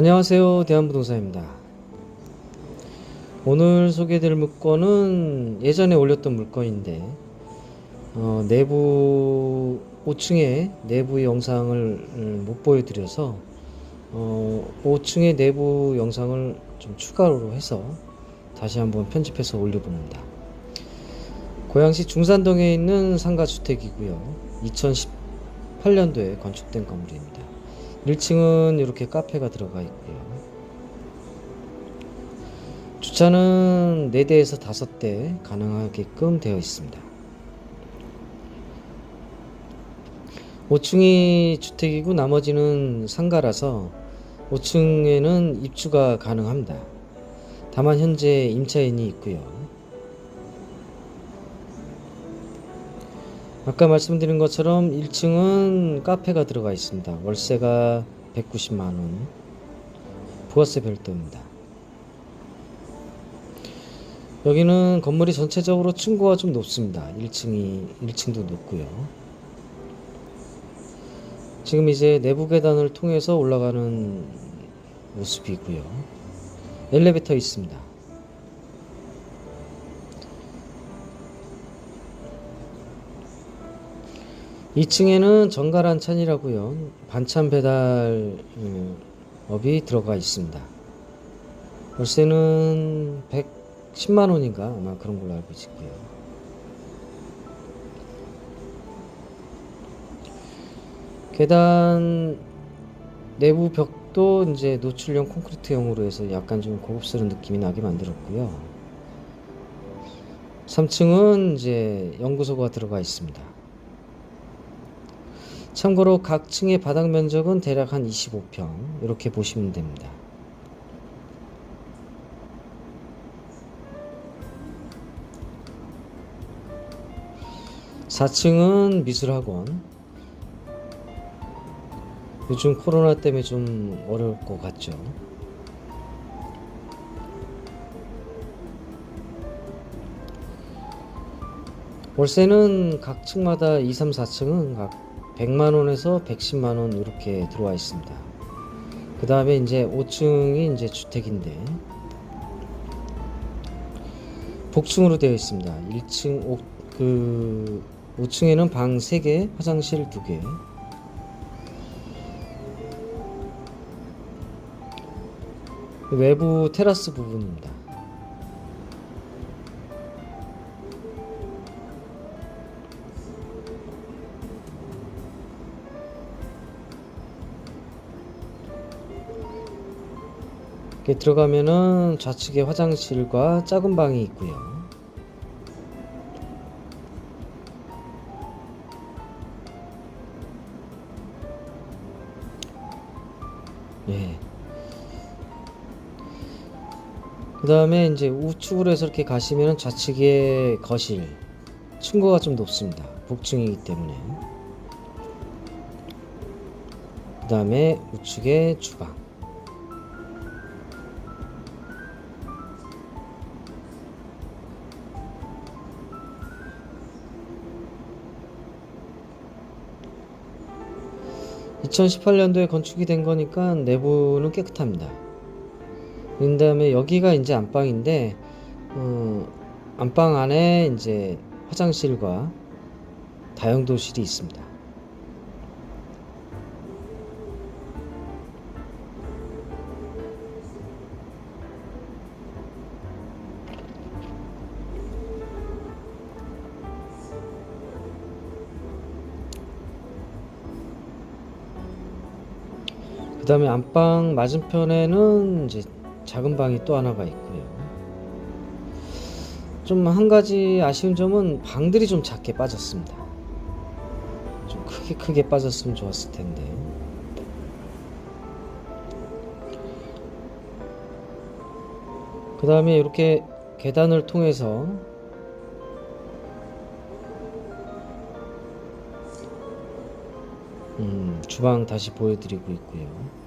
안녕하세요. 대한부동산입니다. 오늘 소개해드릴 물건은 예전에 올렸던 물건인데 어, 내부 5층의 내부 영상을 음, 못 보여드려서 어, 5층의 내부 영상을 좀 추가로 해서 다시 한번 편집해서 올려봅니다. 고양시 중산동에 있는 상가주택이고요. 2018년도에 건축된 건물입니다. 1층은 이렇게 카페가 들어가 있고요. 주차는 4대에서 5대 가능하게끔 되어 있습니다. 5층이 주택이고 나머지는 상가라서 5층에는 입주가 가능합니다. 다만 현재 임차인이 있고요. 아까 말씀드린 것처럼 1층은 카페가 들어가 있습니다. 월세가 190만원. 부가세 별도입니다. 여기는 건물이 전체적으로 층고가 좀 높습니다. 1층이, 1층도 높고요. 지금 이제 내부 계단을 통해서 올라가는 모습이고요. 엘리베이터 있습니다. 2층에는 정갈 한 찬이라고요. 반찬 배달 음, 업이 들어가 있습니다. 월세는 110만 원인가 아마 그런 걸로 알고 있고요. 계단 내부 벽도 이제 노출형 콘크리트형으로 해서 약간 좀 고급스러운 느낌이 나게 만들었고요. 3층은 이제 연구소가 들어가 있습니다. 참고로 각 층의 바닥 면적은 대략 한 25평 이렇게 보시면 됩니다. 사층은 미술학원. 요즘 코로나 때문에 좀 어려울 것 같죠. 월세는 각 층마다 2, 3, 4층은 각 100만 원에서 110만 원 이렇게 들어와 있습니다. 그 다음에 이제 5층이 이제 주택인데 복층으로 되어 있습니다. 1층 5, 그 5층에는 방 3개, 화장실 2개. 외부 테라스 부분입니다. 들어가면은 좌측에 화장실과 작은 방이 있고요. 예. 그 다음에 이제 우측으로 해서 이렇게 가시면 좌측에 거실. 층고가 좀 높습니다. 복층이기 때문에. 그 다음에 우측에 주방. (2018년도에) 건축이 된 거니까 내부는 깨끗합니다. 그 다음에 여기가 이제 안방인데 어, 안방 안에 이제 화장실과 다용도실이 있습니다. 다음에 안방 맞은편에는 이제 작은 방이 또 하나가 있고요. 좀 한 가지 아쉬운 점은 방들이 좀 작게 빠졌습니다. 좀 크게 크게 빠졌으면 좋았을 텐데. 그 다음에 이렇게 계단을 통해서 음, 주방 다시 보여드리고 있고요.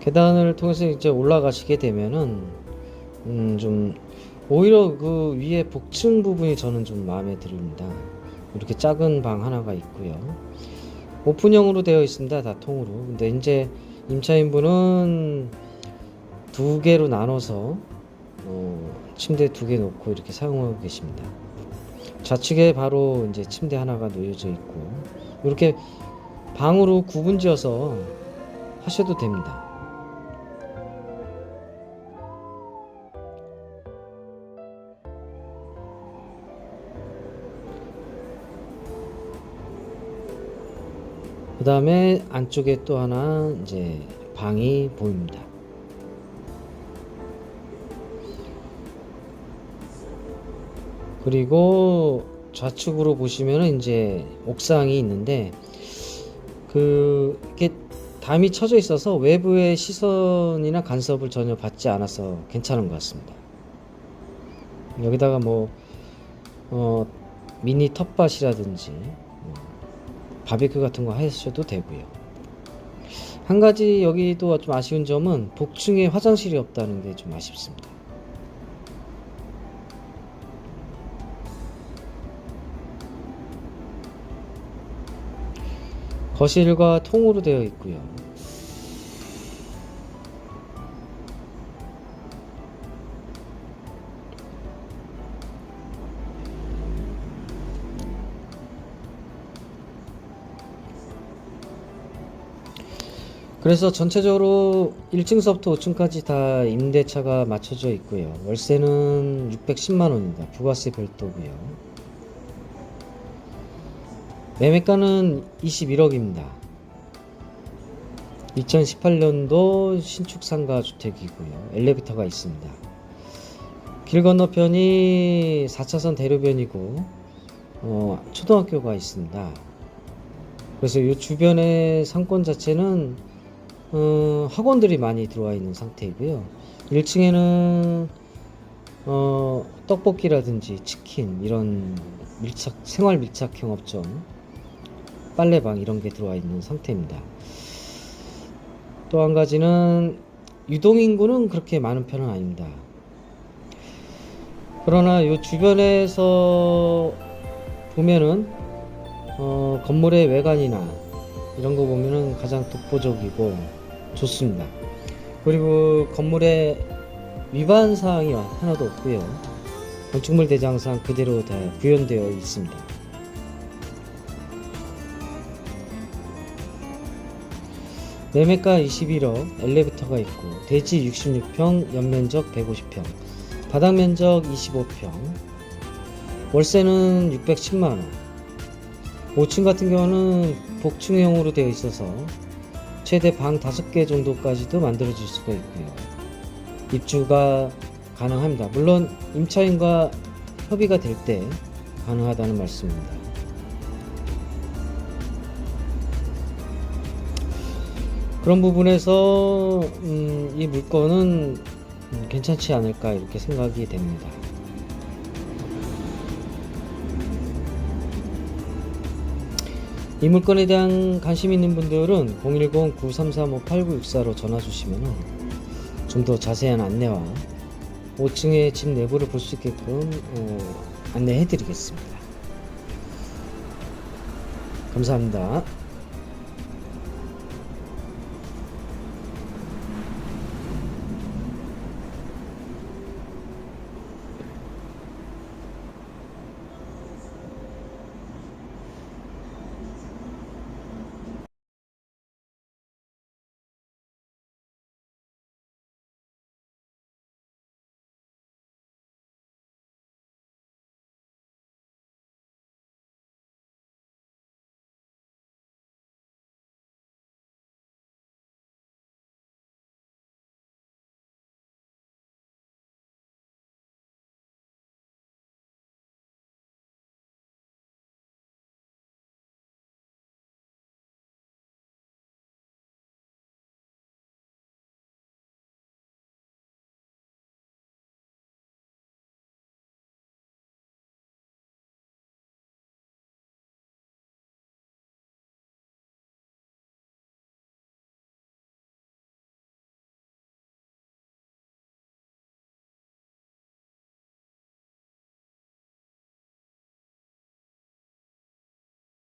계단을 통해서 이제 올라가시게 되면은 음, 좀 오히려 그 위에 복층 부분이 저는 좀 마음에 듭니다. 이렇게 작은 방 하나가 있고요. 오픈형으로 되어 있습니다. 다 통으로. 근데 이제 임차인분은 두 개로 나눠서 어, 침대 두 개 놓고 이렇게 사용하고 계십니다. 좌측에 바로 이제 침대 하나가 놓여져 있고 이렇게 방으로 구분지어서 하셔도 됩니다. 다음에 안쪽에 또 하나 이제 방이 보입니다. 그리고 좌측으로 보시면은 이제 옥상이 있는데 그 이게 담이 쳐져 있어서 외부의 시선이나 간섭을 전혀 받지 않아서 괜찮은 것 같습니다. 여기다가 뭐 어, 미니 텃밭이라든지 뭐 바베큐 같은 거 하셔도 되고요. 한 가지 여기도 좀 아쉬운 점은 복층에 화장실이 없다는 게 좀 아쉽습니다. 거실과 통으로 되어 있고요. 그래서 전체적으로 1층서부터 5층까지 다 임대차가 맞춰져 있고요. 월세는 610만 원입니다. 부가세 별도고요. 매매가는 21억입니다. 2018년도 신축 상가 주택이고요. 엘리베이터가 있습니다. 길 건너편이 4차선 대로변이고 어, 초등학교가 있습니다. 그래서 이 주변의 상권 자체는 어, 학원들이 많이 들어와 있는 상태이고요. 1층에는 어, 떡볶이라든지 치킨 이런 밀착 생활 밀착형 업종 빨래방 이런 게 들어와 있는 상태입니다. 또 한 가지는 유동 인구는 그렇게 많은 편은 아닙니다. 그러나 이 주변에서 보면은 어, 건물의 외관이나 이런 거 보면은 가장 독보적이고 좋습니다. 그리고 건물에 위반 사항이 하나도 없고요. 건축물 대장상 그대로 다 구현되어 있습니다. 매매가 21억, 엘리베이터가 있고 대지 66평, 연면적 150평, 바닥 면적 25평, 월세는 610만 원. 5층 같은 경우는 복층형으로 되어 있어서 최대 방 5개 정도까지도 만들어질 수가 있고요. 입주가 가능합니다. 물론 임차인과 협의가 될 때 가능하다는 말씀입니다. 그런 부분에서 음, 이 물건은 음, 괜찮지 않을까 이렇게 생각이 됩니다. 이 물건에 대한 관심 있는 분들은 010-9335-8964로 전화 주시면 좀 더 자세한 안내와 5층의 집 내부를 볼 수 있게끔 어, 안내해 드리겠습니다. 감사합니다.